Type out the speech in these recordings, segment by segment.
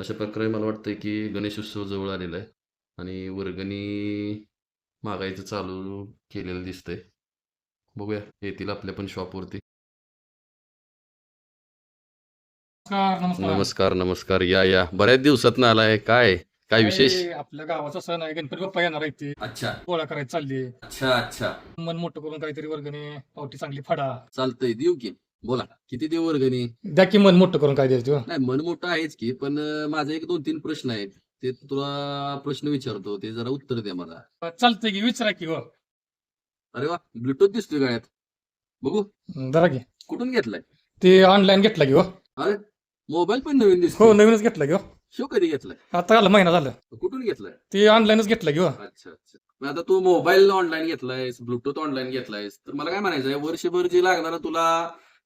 अशा प्रकारे मला वाटतंय की गणेश उत्सव जवळ आलेला आहे. आणि वर्गणी मागायचं चालू केलेलं दिसतंय. बघूया येतील आपल्या पण शॉपवरती नमस्कार नमस्कार. या या. बऱ्याच दिवसात आलाय. काय? काय विशेष? आपल्या गावाचा सण आहे. गणपती बाप्पा येणार आहे ते. अच्छा. गोळा करायची चालली अच्छा अच्छा. मन मोठं करून काहीतरी वर्गणी पावटी चांगली फडा. चालतंय. देऊ की. बोला किती देऊ वर्गणी? द्या की मन मोठं करून काय द्यायचं नाही मन मोठं आहेच की पण माझे एक दोन तीन प्रश्न आहेत. ते तुला प्रश्न विचारतो ते जरा उत्तर द्या मला. चालतंय की विचारा की हो. अरे वा ब्लूटूथ दिसतोय गळ्यात बघू. जरा की कुठून घेतलाय? ते ऑनलाईन घेतला की हो. अरे मोबाईल पण नवीन हो दिसतो नवीनच घेतला की हो. शो कधी घेतलाय? आता झालं महिना झालं. कुठून घेतलाय? ते ऑनलाईनच घेतला की हो. अच्छा अच्छा. मग आता तू मोबाईल ऑनलाईन घेतलायस ब्लूटूथ ऑनलाईन घेतलायस तर मला काय म्हणायचंय वर्षभर जे लागणार तुला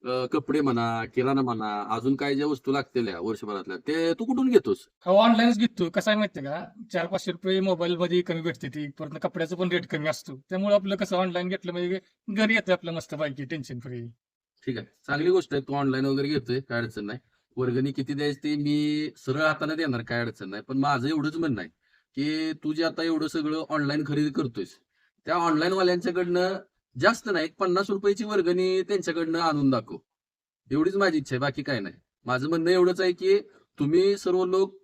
कपडे म्हणा किराणा म्हणा अजून काय ज्या वस्तू लागतील या वर्षभरातल्या ते तू कुठून घेतोस? हो ऑनलाईनच घेतो कसं आहे माहितीये का? चार पाचशे रुपये मोबाईल मध्ये कमी भेटते ती. परत कपड्याचं पण रेट कमी असतो. त्यामुळे आपलं कसं ऑनलाईन घेतलं म्हणजे घरी येतं आपलं मस्त पाहिजे टेन्शन फ्री ठीक आहे. चांगली गोष्ट आहे. तू ऑनलाईन वगैरे घेतोय. काय अडचण नाही. वर्गणी किती द्यायची ते मी सरळ हाताने देणार. काय अडचण नाही. पण माझं एवढंच म्हणणं आहे की तू जे आता एवढं सगळं ऑनलाईन खरेदी करतोयस त्या ऑनलाईन वाल्यांच्याकडनं जास्त नाही एक पन्नास रुपयाची वर्गणी त्यांच्याकडनं आणून दाखव. एवढीच माझी इच्छा आहे बाकी काय नाही. माझं म्हणणं एवढंच आहे की तुम्ही सर्व लोक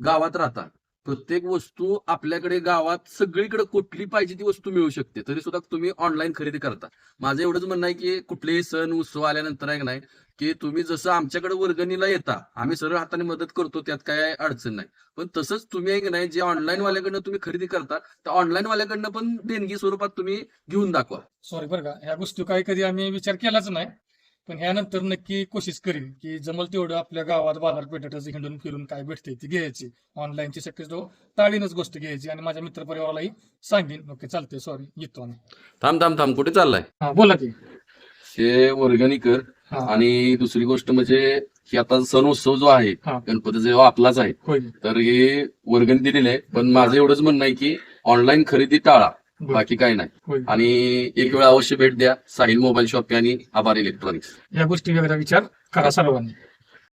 गावात राहता प्रत्येक वस्तू आपल्याकडे गावात सगळीकडे कुठली पाहिजे ती वस्तू मिळू शकते. तरी सुद्धा तुम्ही ऑनलाईन खरेदी करता. माझं एवढंच म्हणणं आहे की कुठलेही सण उत्सव आल्यानंतर आहे का नाही की तुम्ही जसं आमच्याकडे वर्गणीला येता आम्ही सरळ हाताने मदत करतो त्यात काय अडचण नाही. पण तसंच तुम्ही आहे की नाही जे ऑनलाईन वाल्याकडनं तुम्ही खरेदी करता त्या ऑनलाईन वाल्याकडनं पण देणगी स्वरूपात तुम्ही घेऊन दाखवा. सॉरी बरं का ह्या गोष्टी काही कधी आम्ही विचार केलाच नाही पण ह्यानंतर नक्की कोशिश करीन की जमल तेवढं आपल्या गावात बाजारपेठेतच हिंडून फिरून काय भेटते ती घ्यायची. ऑनलाईनची शक्यतो टाळीनच गोष्ट घ्यायची आणि माझ्या मित्रपरिवारालाही सांगेन. ओके चालते सॉरी येतो आम्ही. थांब थांब थांब कुठे चाललाय? हा बोला की. हे वर्गणी कर हा आणि दुसरी गोष्ट म्हणजे की आता सण उत्सव जो आहे हा. गणपती जेव्हा आपलाच आहे तर हे वर्गणी दिलेली आहे. पण माझं एवढंच म्हणणं आहे की ऑनलाईन खरेदी टाळा बाकी काय नाही. आणि एक वेळ अवश्य भेट द्या साहिल मोबाईल शॉप आणि आभार इलेक्ट्रॉनिक्स या गोष्टी वगैरे विचार करा सर्वांनी.